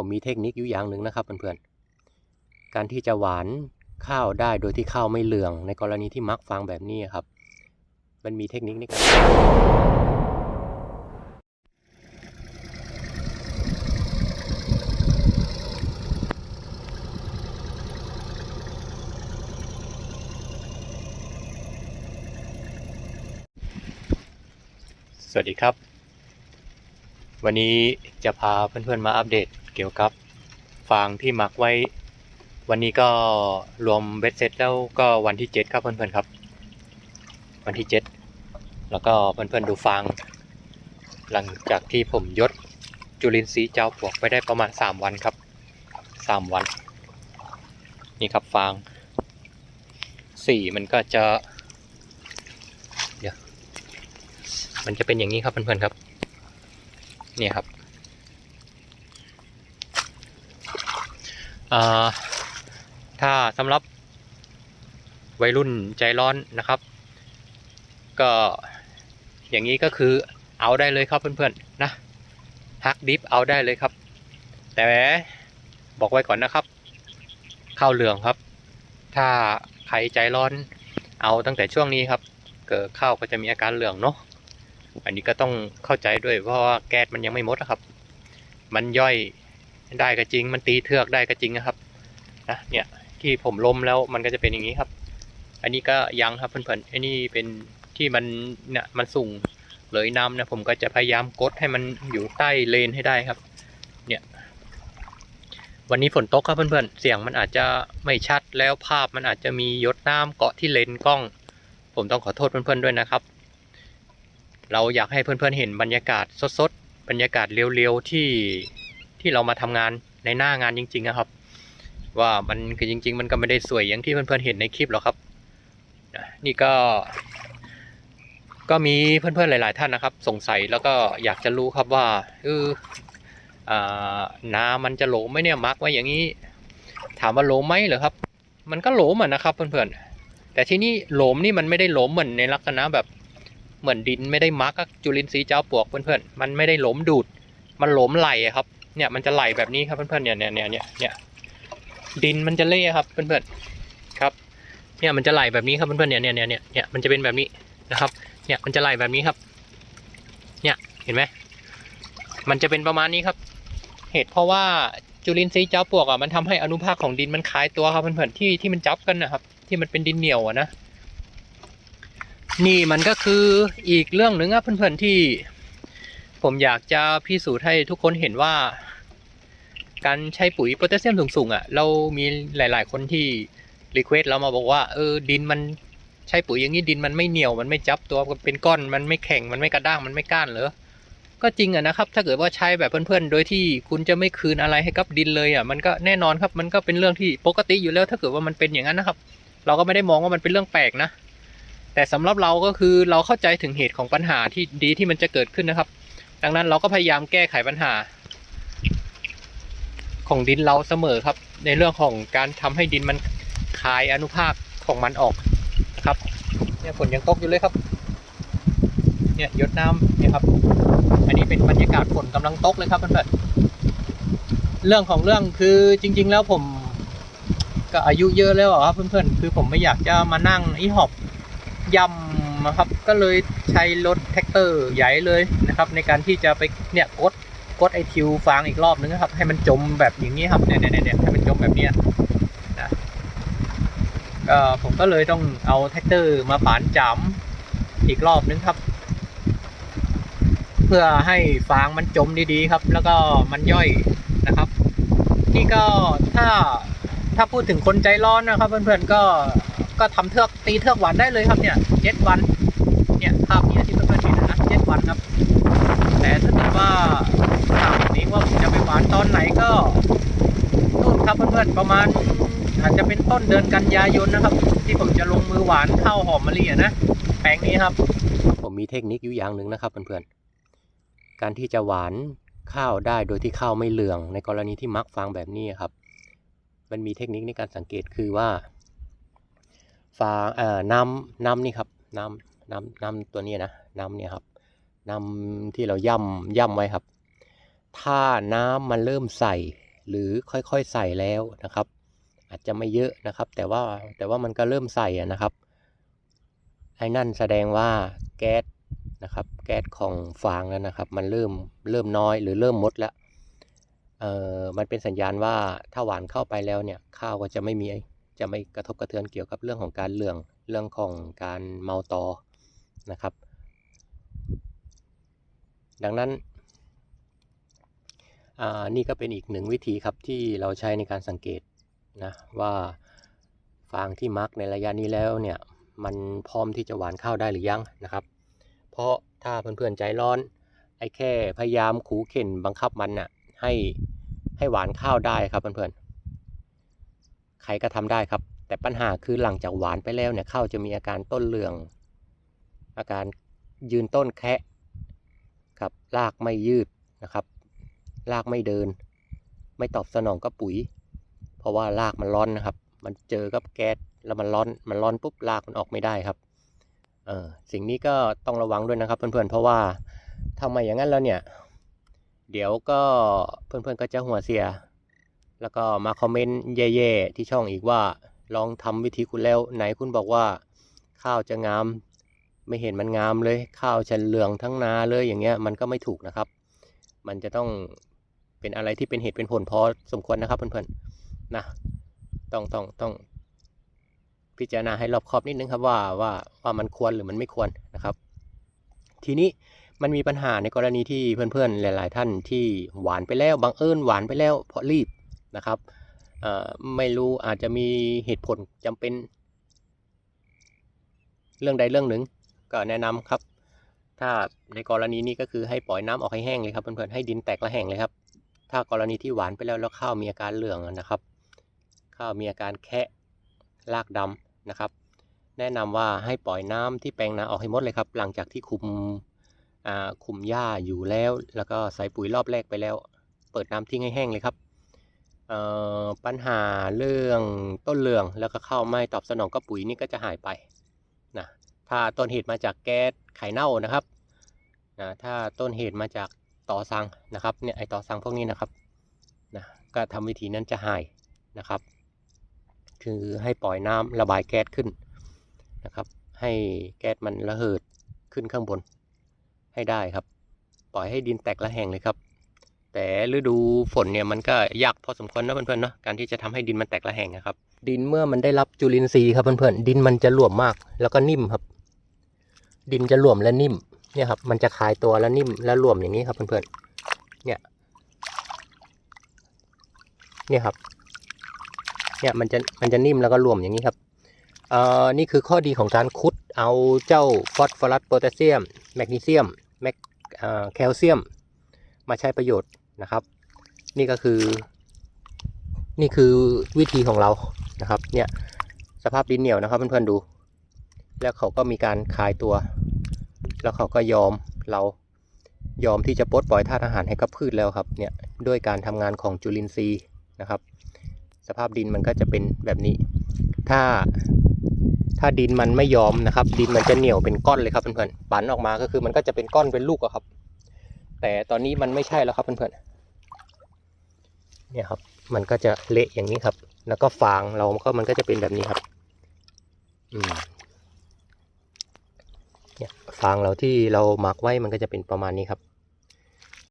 ผมมีเทคนิคอยู่อย่างหนึ่งนะครับเพื่อนๆ การที่จะหวานข้าวได้โดยที่ข้าวไม่เหลือง ในกรณีที่มักฟางแบบนี้ครับ มันมีเทคนิคในการสวัสดีครับ วันนี้จะพาเพื่อนๆมาอัปเดตเกี่ยวกับฟางที่หมักไว้ วันนี้ก็รวมเบ็ดเสร็จแล้วก็วันที่ 7 ครับเพื่อนๆครับ วันที่ 7 แล้วก็เพื่อนๆดูฟาง หลังจากที่ผมยศจุลินทรีย์เจ้าปลวกไปได้ประมาณ 3 วันครับ 3 วัน นี่ครับฟางสีมันก็จะเดี๋ยวมันจะเป็นอย่างนี้ครับเพื่อนๆครับ นี่ครับถ้าสำหรับวัยรุ่นใจร้อนนะครับ ก็อย่างนี้ก็คือเอาได้เลยครับเพื่อนๆนะฮักดิฟเอาได้เลยครับ แต่บอกไว้ก่อนนะครับ ข้าวเหลืองครับ ถ้าใครใจร้อนเอาตั้งแต่ช่วงนี้ครับ เกิดข้าวก็จะมีอาการเหลืองเนาะ อันนี้ก็ต้องเข้าใจด้วยเพราะว่าแก๊สมันยังไม่หมดนะครับ มันย่อยได้ก็จริง มันตีเทือกได้ก็จริงนะครับนะเนี่ยที่ผมล้มแล้วมันก็จะเป็นอย่างนี้ครับ อันนี้ก็ยังครับเพื่อนๆอันนี้เป็นที่มันเนี่ยมันสูงเลยน้ำนะผมก็จะพยายามกดให้มันอยู่ใต้เลนให้ได้ครับ เนี่ย วันนี้ฝนตกครับเพื่อนๆ เสียงมันอาจจะไม่ชัดแล้วภาพมันอาจจะมีหยดน้ำเกาะที่เลนกล้อง ผมต้องขอโทษเพื่อนๆด้วยนะครับ เราอยากให้เพื่อนๆเห็นบรรยากาศสดๆ บรรยากาศเรียวๆที่ที่เรามาทำงานในหน้างานจริงๆนะครับ ว่ามันคือจริง ๆ มันก็ไม่ได้สวยอย่างที่เพื่อนๆเห็นในคลิปหรอกครับ นี่ก็ ก็มีเพื่อนๆหลาย ๆ ท่านนะครับ สงสัยแล้วก็อยากจะรู้ครับว่าเอออ่านามันจะโหลไหมเนี่ยมาร์กไว้อย่างนี้ ถามว่าโหลไหมเหรอครับ มันก็โหลมอะนะครับเพื่อนๆแต่ที่นี่โหลมนี่มันไม่ได้โหลมเหมือนในลักษณะแบบ เหมือนดินไม่ได้มาร์กจุลินทรีย์เจ้าปวกเพื่อนๆมันไม่ได้หลมดูด มันหลมไหลครับเนี่ยมันจะไหลแบบนี้ครับเพื่อนๆเนี่ยเนี่ยเนี่ยเนี่ยเนี่ยดินมันจะเละครับเพื่อนๆครับ เนี่ยมันจะไหลแบบนี้ครับเพื่อนๆเนี่ยเนี่ยเนี่ยเนี่ยเนี่ยมันจะเป็นแบบนี้นะครับ เนี่ยมันจะไหลแบบนี้ครับ เนี่ยเห็นไหมมันจะเป็นประมาณนี้ครับ เหตุเพราะว่าจุลินทรีย์เจ้าปวกอะมันทำให้อนุภาคของดินมันคลายตัวครับเพื่อนๆที่ที่มันจับกันนะครับ ที่มันเป็นดินเหนียวอะนะ นี่มันก็คืออีกเรื่องหนึ่งครับเพื่อนๆที่ ผมอยากจะพิสูจน์ให้ทุกคนเห็นว่า การใช้ปุ๋ยโพแทสเซียมสูงๆอะ เรามีหลาย ๆ คนที่รีเควสเรามาบอกว่าเออดินมันใช้ปุ๋ยอย่างนี้ดินมันไม่เหนียวมันไม่จับตัวเป็นก้อนมันไม่แข็งมันไม่กระด้างมันไม่ก้านเหรอก็จริงอะนะครับ ถ้าเกิดว่าใช้แบบเพื่อนๆ โดยที่คุณจะไม่คืนอะไรให้กับดินเลยอะมันก็แน่นอนครับ มันก็เป็นเรื่องที่ปกติอยู่แล้ว ถ้าเกิดว่ามันเป็นอย่างนั้นนะครับ เราก็ไม่ได้มองว่ามันเป็นเรื่องแปลกนะ แต่สำหรับเราก็คือเราเข้าใจถึงเหตุของปัญหาที่ดีที่มันจะเกิดขึ้นนะครับ ดังนั้นเราก็พยายามแก้ไขปัญหา ของดินเราเสมอครับ ในเรื่องของการทำให้ดินมันคายอนุภาคของมันออกนะครับเนี่ยฝนยังตกอยู่เลยครับ เนี่ยยดน้ำเนี่ยครับ อันนี้เป็นบรรยากาศฝนกำลังตกเลยครับเพื่อนๆเรื่องของเรื่องคือจริง ๆ แล้วผมก็อายุเยอะแล้วอะครับเพื่อนๆคือผมไม่อยากจะมานั่งอ้หอบ ยำนะครับก็เลยใช้รถแท็กเตอร์ใหญ่เลยนะครับในการที่จะไปเนี่ยกดกดไอทิวฟางอีกรอบนึงนะครับให้มันจมแบบอย่างนี้ครับเนี่ยเนี่ยเนี่ยให้มันจมแบบเนี้ยนะก็ผมก็เลยต้องเอาแท็กเตอร์มาฝานจำอีกรอบนึงครับ เพื่อให้ฟางมันจมดีๆครับ แล้วก็มันย่อยนะครับ นี่ก็ถ้าถ้าพูดถึงคนใจร้อนนะครับ เพื่อนๆก็ ก็ทำเทือกตีเทือกหวานได้เลยครับเนี่ยเจ็ดวัน เนี่ยภาพนี้ที่เพื่อนๆเห็นนะเจ็ดวันครับ แต่ถ้าเกิดว่าถามนี้ว่าผมจะไปหวานตอนไหนก็นู่นครับเพื่อนๆประมาณ อาจจะเป็นต้นเดือนกันยายนนะครับ ที่ผมจะลงมือหวานข้าวหอมมะลิอะนะแปลงนี้ครับ ผมมีเทคนิคอยู่อย่างหนึ่งนะครับเพื่อนๆการที่จะหวานข้าวได้โดยที่ข้าวไม่เหลือง ในกรณีที่มักฟางแบบนี้ครับ มันมีเทคนิคในการสังเกตคือว่า ฟางเอ่อน้ำน้ำนี่ครับน้ำน้ำน้ำตัวนี้นะน้ำเนี่ยครับน้ำที่เราย่ำย่ำไว้ครับ ถ้าน้ำมันเริ่มใสหรือค่อยๆใส่แล้วนะครับ อาจจะไม่เยอะนะครับ แต่ว่าแต่ว่ามันก็เริ่มใส่นะครับไอ้นั่นแสดงว่าแก๊สนะครับ แก๊สของฟางแล้วนะครับ มันเริ่มเริ่มน้อยหรือเริ่มหมดแล้วเออมันเป็นสัญญาณว่าถ้าหวานเข้าไปแล้วเนี่ยข้าวก็จะไม่มี จะไม่กระทบกระเทือนเกี่ยวกับเรื่องของการเหลื่องเรื่องของการเมาตอนะครับ ดังนั้นนี่ก็เป็นอีกหนึ่งวิธีครับที่เราใช้ในการสังเกตนะว่าฟางที่มักในระยะนี้แล้วเนี่ยมันพร้อมที่จะหวานข้าวได้หรือยังนะครับ เพราะถ้าเพื่อนๆใจร้อนไอ้แค่พยายามขู่เข็นบังคับมันน่ะให้ให้หวานข้าวได้ครับเพื่อนๆ ใครก็ทำได้ครับ แต่ปัญหาคือหลังจากหวานไปแล้วเนี่ยข้าวจะมีอาการต้นเหลือง อาการยืนต้นแคะครับรากไม่ยืดนะครับรากไม่เดิน ไม่ตอบสนองกับปุ๋ย เพราะว่ารากมันร้อนนะครับ มันเจอกับแก๊สแล้วมันร้อนมันร้อนปุ๊บรากมันออกไม่ได้ครับเออสิ่งนี้ก็ต้องระวังด้วยนะครับเพื่อนๆ เพราะว่าทำไมอย่างนั้นแล้วเนี่ย เดี๋ยวก็เพื่อนๆก็จะหัวเสีย แล้วก็มาคอมเมนต์แย่ๆที่ช่องอีกว่าลองทำวิธีคุณแล้วไหนคุณบอกว่า ข้าวจะงาม ไม่เห็นมันงามเลย ข้าวจะเหลืองทั้งนาเลยอย่างเงี้ยมันก็ไม่ถูกนะครับ มันจะต้องเป็นอะไรที่เป็นเหตุเป็นผลพอสมควรนะครับเพื่อนๆนะต้องต้องต้องพิจารณาให้รอบคอบนิดนึงครับว่าว่าว่ามันควรหรือมันไม่ควรนะครับ ทีนี้มันมีปัญหาในกรณีที่เพื่อนๆ หลาย ๆ ท่านที่หวานไปแล้วบังเอิญหวานไปแล้วเพราะรีบ นะครับไม่รู้อาจจะมีเหตุผลจำเป็น เรื่องใดเรื่องหนึ่งก็แนะนำครับ ถ้าในกรณีนี้ก็คือให้ปล่อยน้ำออกให้แห้งเลยครับเพื่อนๆให้ดินแตกและแห้งเลยครับ ถ้ากรณีที่หวานไปแล้วแล้วข้าวมีอาการเหลืองนะครับ ข้าวมีอาการแคะรากดำนะครับ แนะนำว่าให้ปล่อยน้ำที่แปลงนาออกให้หมดเลยครับ หลังจากที่คุมคุมหญ้าอยู่แล้ว แล้วก็ใส่ปุ๋ยรอบแรกไปแล้ว เปิดน้ำทิ้งให้แห้งเลยครับ ปัญหาเรื่องต้นเหลืองแล้วก็เข้าไม่ตอบสนองกับปุ๋ยนี่ก็จะหายไปนะถ้าต้นเหตุมาจากแก๊สไข่เน่านะครับนะถ้าต้นเหตุมาจากต่อสังนะครับเนี่ยไอต่อสังพวกนี้นะครับนะก็ทำวิธีนั้นจะหายนะครับ คือให้ปล่อยน้ำระบายแก๊สขึ้นนะครับ ให้แก๊สมันระเหิดขึ้นข้างบนให้ได้ครับ ปล่อยให้ดินแตกระแหงเลยครับ แต่ฤดูฝนเนี่ยมันก็ยากพอสมควรนะเพื่อนๆเนาะการที่จะทำให้ดินมันแตกระแหงนะครับ ดินเมื่อมันได้รับจุลินทรีย์ครับเพื่อนๆดินมันจะหลวมมาก แล้วก็นิ่มครับ ดินจะหลวมและนิ่มเนี่ยครับมันจะคลายตัวแล้วนิ่มและหลวมอย่างนี้ครับเพื่อนๆเนี่ยเนี่ยครับเนี่ยมันจะมันจะนิ่มแล้วก็รวมอย่างนี้ครับเอ่อนี่คือข้อดีของการคุดเอาเจ้าฟอสฟอรัสโพแทสเซียม แมกนีเซียมแมกแคลเซียม มาใช้ประโยชน์นะครับ นี่ก็คือ นี่คือวิธีของเรานะครับ เนี่ยสภาพดินเหนียวนะครับเพื่อนๆดู แล้วเขาก็มีการคลายตัว แล้วเขาก็ยอมเรายอมที่จะปลดปล่อยธาตุอาหารให้กับพืชแล้วครับเนี่ยด้วยการทำงานของจุลินทรีย์นะครับ สภาพดินมันก็จะเป็นแบบนี้ ถ้าถ้าดินมันไม่ยอมนะครับ ดินมันจะเหนียวเป็นก้อนเลยครับเพื่อนๆปั่นออกมาก็คือมันก็จะเป็นก้อนเป็นลูกอะครับ แต่ตอนนี้มันไม่ใช่แล้วครับเพื่อนๆเนี่ยครับ มันก็จะเละอย่างนี้ครับ แล้วก็ฟางเราก็มันก็จะเป็นแบบนี้ครับ อืมเนี่ยฟางเราที่เราหมักไว้มันก็จะเป็นประมาณนี้ครับ